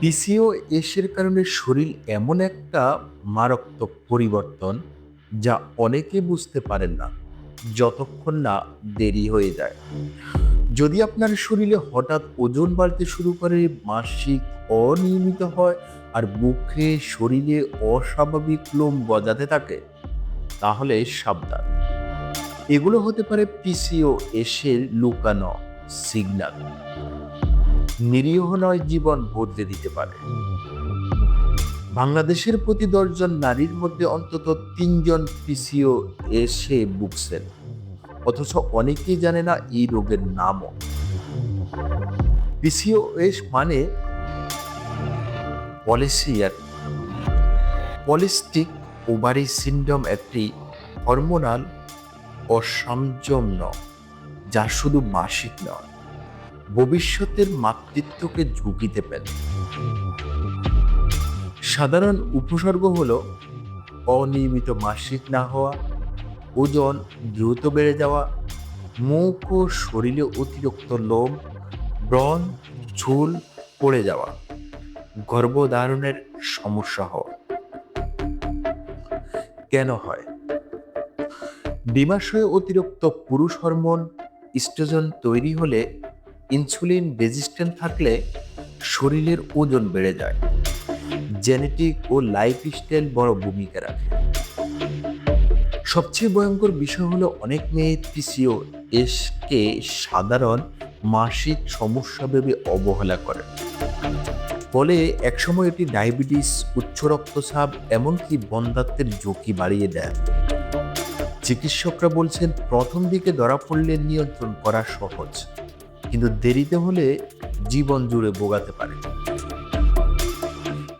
PCO এসের কারণে শরীর এমন একটা মারাত্মক পরিবর্তন যা অনেকে বুঝতে পারেন না, যতক্ষণ না দেরি হয়ে যায়। যদি আপনার শরীরে হঠাৎ ওজন বাড়তে শুরু করে, মাসিক অনিয়মিত হয় আর মুখে শরীরে অস্বাভাবিক লোম গজাতে থাকে, তাহলে সাবধান। এগুলো হতে পারে পিসিও এসের লুকানো সিগন্যাল নিরীহ নয় জীবন বদলে দিতে পারে। বাংলাদেশের প্রতি দশজন নারীর মধ্যে অন্তত তিনজন পিসিও এসে ভুগছেন। অথচ অনেকেই জানে না এই রোগের নামও। পিসিওএস মানে পলিসিয়ার, পলিস্টিক ওভারি সিন্ড্রোম একটি হরমোনাল অসামজন্য যা শুধু মাসিক নয়। ভবিষ্যতের মাতৃত্বকে ঝুঁকিতে ফেলে। সাধারণ উপসর্গ হল অনিয়মিত মাসিক না হওয়া, ওজন দ্রুত বেড়ে যাওয়া, মুখ ও শরীরে অতিরিক্ত লোম, ব্রণ, চুল পড়ে যাওয়া, গর্ভধারণের সমস্যা হওয়া। কেন হয়? ডিমাশয়ে অতিরিক্ত পুরুষ হরমোন, ইস্ট্রোজেন তৈরি হলে ইনসুলিন রেজিস্ট্যান্ট থাকলে শরীরের ওজন বেড়ে যায়। জেনেটিক ও লাইফস্টাইল বড় ভূমিকা রাখে। সবচেয়ে ভয়ঙ্কর বিষয় হলো অনেক মেয়ে পিসিও এসকে সাধারণ মাসিক সমস্যা ভেবে অবহেলা করে। ফলে একসময় এটি ডায়াবেটিস, উচ্চ রক্তচাপ, এমনকি বন্ধাত্বের ঝুঁকি বাড়িয়ে দেয়। চিকিৎসকরা বলছেন, প্রথম দিকে ধরা পড়লে নিয়ন্ত্রণ করা সহজ। কিন্তু দেরিতে হলে জীবন জুড়ে ভোগাতে পারে।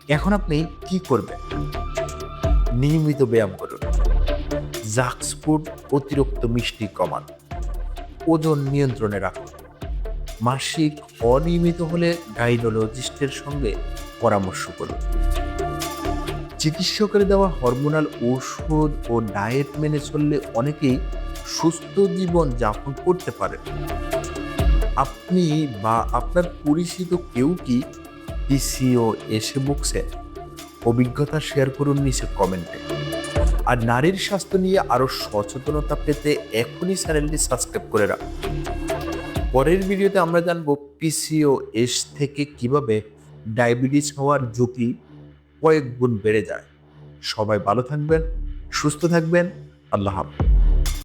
এখন আপনি কি করবেন? নিয়মিত ব্যায়াম করুন। জাক্স ফুড অতিরিক্ত মিষ্টি কমান। ওজন নিয়ন্ত্রণে রাখুন। মাসিক অনিয়মিত হলে গাইনোলজিস্টের সঙ্গে পরামর্শ করুন। চিকিৎসকের দেওয়া হরমোনাল ওষুধ ও ডায়েট মেনে চললে অনেকেই সুস্থ জীবন যাপন করতে পারেন। আপনি বা আপনার পরিচিত কেউ কি পিসিও এসে বুকছে? অভিজ্ঞতা শেয়ার করুন নিচে কমেন্টে আর নারীর স্বাস্থ্য নিয়ে আরও সচেতনতা পেতে এখনই চ্যানেলটি সাবস্ক্রাইব করে রাখুন পরের ভিডিওতে আমরা জানব পিসিও এস থেকে কীভাবে ডায়াবেটিস হওয়ার ঝুঁকি কয়েক গুণ বেড়ে যায়। সবাই ভালো থাকবেন, সুস্থ থাকবেন, আল্লাহ হাফেজ।